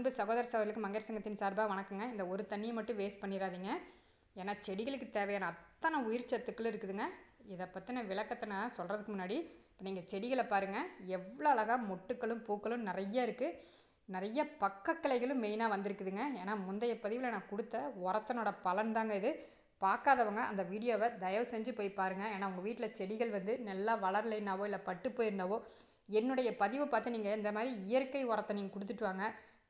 அன்பு சகோதர சகோதரிகளுக்கு மங்கர் சங்கத்தின் சார்பாக வணக்கங்க. இந்த ஒரு தண்ணியை மட்டும் வேஸ்ட் பண்ணிடாதீங்க ஏன்னா செடிகளுக்கு தேவையான அத்தனை உயிர் சத்துக்கள் இருக்குதுங்க. இதை பற்றின விளக்கத்தை நான் சொல்கிறதுக்கு முன்னாடி இப்போ நீங்கள் செடிகளை பாருங்கள் எவ்வளோ அழகாக மொட்டுக்களும் பூக்களும் நிறைய இருக்குது நிறைய பக்க கிளைகளும் மெயினாக வந்திருக்குதுங்க. ஏன்னா முந்தைய பதிவில் நான் கொடுத்த உரத்தனோட பலன் தாங்க இது. பார்க்காதவங்க அந்த வீடியோவை தயவு செஞ்சு போய் பாருங்கள் ஏன்னா உங்கள் வீட்டில் செடிகள் வந்து நல்லா வளரலைனாவோ இல்லை பட்டு போயிருந்தாவோ என்னுடைய பதிவை பார்த்து நீங்கள் இந்த மாதிரி இயற்கை உரத்தை நீங்கள் கொடுத்துட்டு வாங்க.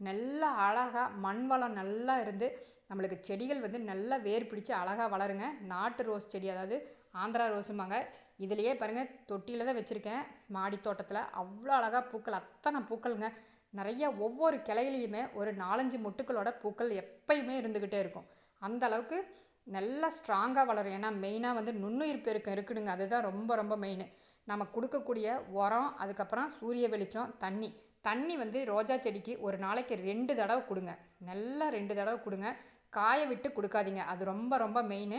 நல்லா அழகாக மண் வளம் நல்லா இருந்து நம்மளுக்கு செடிகள் வந்து நல்லா வேர் பிடிச்சு அழகாக வளருங்க. நாட்டு ரோஸ் செடி அதாவது ஆந்திரா ரோஸும்பாங்க. இதுலேயே பாருங்கள் தொட்டியில் தான் வச்சுருக்கேன். மாடி தோட்டத்தில் அவ்வளோ அழகாக பூக்கள் அத்தனை பூக்கள்ங்க. நிறைய ஒவ்வொரு கிளையிலையுமே ஒரு நாலஞ்சு முட்டுக்களோட பூக்கள் எப்பயுமே இருந்துக்கிட்டே இருக்கும். அந்த அளவுக்கு நல்லா ஸ்ட்ராங்காக வளரும். ஏன்னா மெயினாக வந்து நுண்ணுயிர் பெருக்கம் இருக்குதுங்க. அதுதான் ரொம்ப ரொம்ப மெயின். நம்ம கொடுக்கக்கூடிய உரம் அதுக்கப்புறம் சூரிய வெளிச்சம் தண்ணி. தண்ணி வந்து ரோஜா செடிக்கு ஒரு நாளைக்கு ரெண்டு தடவை கொடுங்க. நல்லா ரெண்டு தடவை கொடுங்க. காய விட்டு கொடுக்காதீங்க. அது ரொம்ப ரொம்ப மெயின்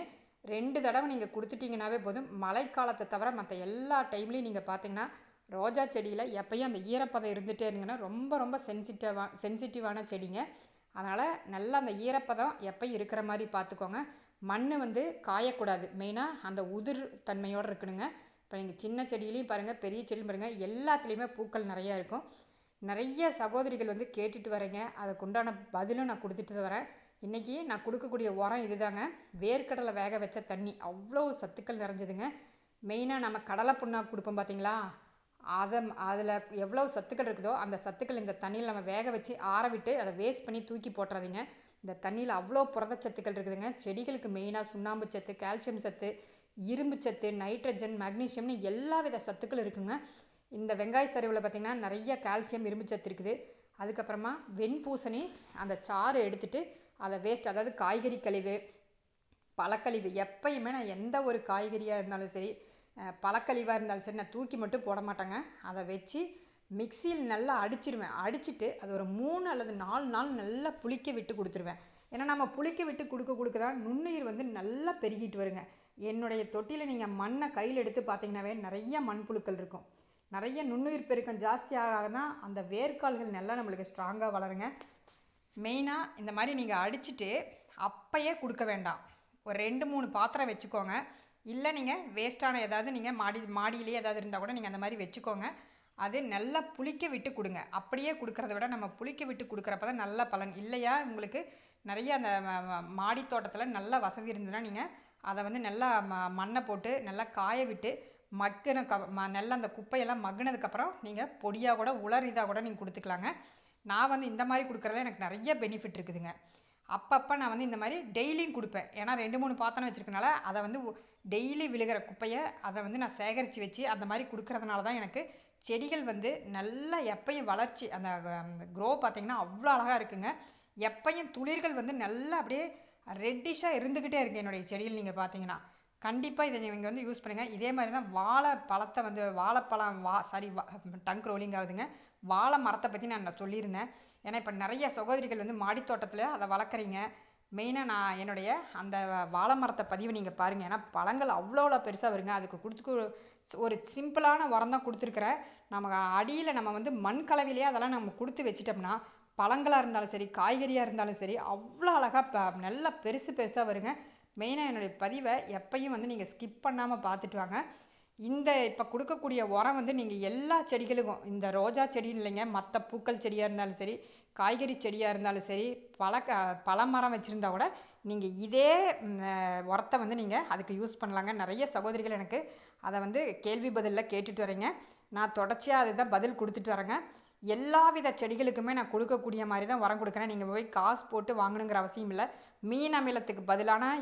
ரெண்டு தடவை நீங்கள் கொடுத்துட்டிங்கனாவே போதும். மழைக்காலத்தை தவிர மற்ற எல்லா டைம்லையும் நீங்கள் பார்த்தீங்கன்னா ரோஜா செடியில் எப்பயும் அந்த ஈரப்பதம் இருந்துகிட்டே இருங்கன்னா ரொம்ப ரொம்ப சென்சிட்டிவாக சென்சிட்டிவான செடிங்க. அதனால் நல்லா அந்த ஈரப்பதம் எப்பயும் இருக்கிற மாதிரி பார்த்துக்கோங்க மண் வந்து காயக்கூடாது. மெயினாக அந்த உதிர் தன்மையோடு இருக்கணுங்க. இப்போ நீங்கள் சின்ன செடியிலையும் பாருங்கள் பெரிய செடியும் பாருங்கள் எல்லாத்துலேயுமே பூக்கள் நிறையா இருக்கும். நிறைய சகோதரிகள் வந்து கேட்டுட்டு வரீங்க. அதுக்கு உண்டான பதிலும் நான் கொடுத்துட்டு வரேன். இன்றைக்கி நான் கொடுக்கக்கூடிய உரம் இதுதாங்க. வேர்க்கடலை வேக வச்ச தண்ணி. அவ்வளோ சத்துக்கள் நிறைஞ்சதுங்க. மெயினாக நம்ம கடலை புண்ணாக்கு கொடுப்போம் பார்த்தீங்களா அதை அதில் எவ்வளோ சத்துக்கள் இருக்குதோ அந்த சத்துக்கள் இந்த தண்ணியில் நம்ம வேக வச்சு ஆற விட்டு அதை வேஸ்ட் பண்ணி தூக்கி போட்டுறாதீங்க. இந்த தண்ணியில் அவ்வளோ புரதச்சத்துக்கள் இருக்குதுங்க. செடிகளுக்கு மெயினாக சுண்ணாம்பு சத்து கால்சியம் சத்து இரும்பு சத்து நைட்ரஜன் மக்னீசியம்னு எல்லா வித சத்துக்களும் இருக்குங்க. இந்த வெங்காய சரிவில் பார்த்திங்கன்னா நிறைய கால்சியம் இரும்பு சத்து இருக்குது. அதுக்கப்புறமா வெண்பூசணி அந்த சாறு எடுத்துட்டு அதை வேஸ்ட் அதாவது காய்கறி கழிவு பழக்கழிவு எப்பயுமே நான் எந்த ஒரு காய்கறியாக இருந்தாலும் சரி பழக்கழிவாக இருந்தாலும் சரி நான் தூக்கி மட்டும் போட மாட்டேங்க. அதை வச்சு மிக்சியில் நல்லா அடிச்சிருவேன். அடிச்சுட்டு அது ஒரு மூணு அல்லது நாலு நாள் நல்லா புளிக்க விட்டு கொடுத்துருவேன். ஏன்னா நம்ம புளிக்க விட்டு கொடுக்க கொடுக்க தான் நுண்ணுயிர் வந்து நல்லா பெருகிட்டு வருங்க. என்னுடைய தொட்டியில் நீங்கள் மண்ணை கையில் எடுத்து பார்த்தீங்கன்னாவே நிறைய மண்புழுக்கள் இருக்கும். நிறைய நுண்ணுயிர் பெருக்கம் ஜாஸ்தி தான் அந்த வேர்க்கால்கள் நல்லா நம்மளுக்கு ஸ்ட்ராங்காக வளருங்க. மெயினாக இந்த மாதிரி நீங்கள் அடிச்சுட்டு அப்பயே கொடுக்க வேண்டாம். ஒரு ரெண்டு மூணு பாத்திரம் வச்சுக்கோங்க. இல்லை நீங்கள் வேஸ்ட்டான ஏதாவது நீங்கள் மாடி மாடியிலேயே ஏதாவது இருந்தால் கூட நீங்கள் அந்த மாதிரி வச்சுக்கோங்க. அது நல்லா புளிக்க விட்டு கொடுங்க. அப்படியே கொடுக்கறத விட நம்ம புளிக்க விட்டு கொடுக்குறப்ப தான் நல்ல பலன். இல்லையா உங்களுக்கு நிறைய அந்த மாடி தோட்டத்தில் நல்ல வசதி இருந்ததுன்னா நீங்கள் அதை வந்து நல்லா ம மண்ணை போட்டு நல்லா காய விட்டு மக்கின க ம நல்லா அந்த குப்பையெல்லாம் மக்கினதுக்கப்புறம் நீங்கள் பொடியாக கூட உலர் இதாக கூட நீங்கள் கொடுத்துக்கலாங்க. நான் வந்து இந்த மாதிரி கொடுக்குறதுல எனக்கு நிறைய பெனிஃபிட் இருக்குதுங்க. அப்பப்போ நான் வந்து இந்த மாதிரி டெய்லியும் கொடுப்பேன். ஏன்னா ரெண்டு மூணு பாத்திரம் வச்சுருக்கனால அதை வந்து டெய்லி விழுகிற குப்பையை அதை வந்து நான் சேகரித்து வச்சு அந்த மாதிரி கொடுக்கறதுனால தான் எனக்கு செடிகள் வந்து நல்லா எப்பயும் வளர்ச்சி அந்த க்ரோ பார்த்திங்கன்னா அவ்வளோ அழகாக இருக்குங்க. எப்பயும் துளிர்கள் வந்து நல்லா அப்படியே ரெட்டிஷாக இருந்துக்கிட்டே இருக்குது என்னுடைய செடிகள் நீங்கள் பார்த்தீங்கன்னா. கண்டிப்பாக இதை நீங்கள் வந்து யூஸ் பண்ணுங்கள் இதே மாதிரி தான் வாழை பழத்தை வந்து வாழைப்பழம் வா சாரி டங்க் ரோலிங் ஆகுதுங்க. வாழை மரத்தை பற்றி நான் சொல்லியிருந்தேன். ஏன்னா இப்போ நிறைய சகோதரிகள் வந்து மாடித்தோட்டத்தில் அதை வளர்க்குறீங்க. மெயினாக நான் என்னுடைய அந்த வாழை மரத்தை பதிவு நீங்கள் பாருங்கள் ஏன்னா பழங்கள் அவ்வளோ அவ்வளோ பெருசாக வருங்க. அதுக்கு கொடுத்து ஒரு சிம்பிளான உரம் தான் கொடுத்துருக்குறேன். நம்ம அடியில் நம்ம வந்து மண் கலவிலேயே அதெல்லாம் நம்ம கொடுத்து வச்சிட்டோம்னா பழங்களாக இருந்தாலும் சரி காய்கறியாக இருந்தாலும் சரி அவ்வளோ அழகாக நல்லா பெருசு பெருசாக வருங்க. மெயினாக என்னுடைய பதிவை எப்பையும் வந்து நீங்கள் ஸ்கிப் பண்ணாமல் பார்த்துட்டு வாங்க. இந்த இப்போ கொடுக்கக்கூடிய உரம் வந்து நீங்கள் எல்லா செடிகளுக்கும் இந்த ரோஜா செடி இல்லைங்க மற்ற பூக்கள் செடியாக இருந்தாலும் சரி காய்கறி செடியாக இருந்தாலும் சரி பழக்க பழமரம் வச்சுருந்தா கூட நீங்கள் இதே உரத்தை வந்து நீங்கள் அதுக்கு யூஸ் பண்ணலாங்க. நிறைய சகோதரிகள் எனக்கு அதை வந்து கேள்வி பதிலில் கேட்டுட்டு வரீங்க நான் தொடர்ச்சியாக அதுதான் பதில் கொடுத்துட்டு வரேங்க. எல்லா வித செடிகளுக்குமே நான் கொடுக்கக்கூடிய மாதிரி தான் உரம் கொடுக்குறேன். நீங்கள் போய் காசு போட்டு வாங்கணுங்கிற அவசியம் இல்லை. மீன் அமிலத்துக்கு பதிலான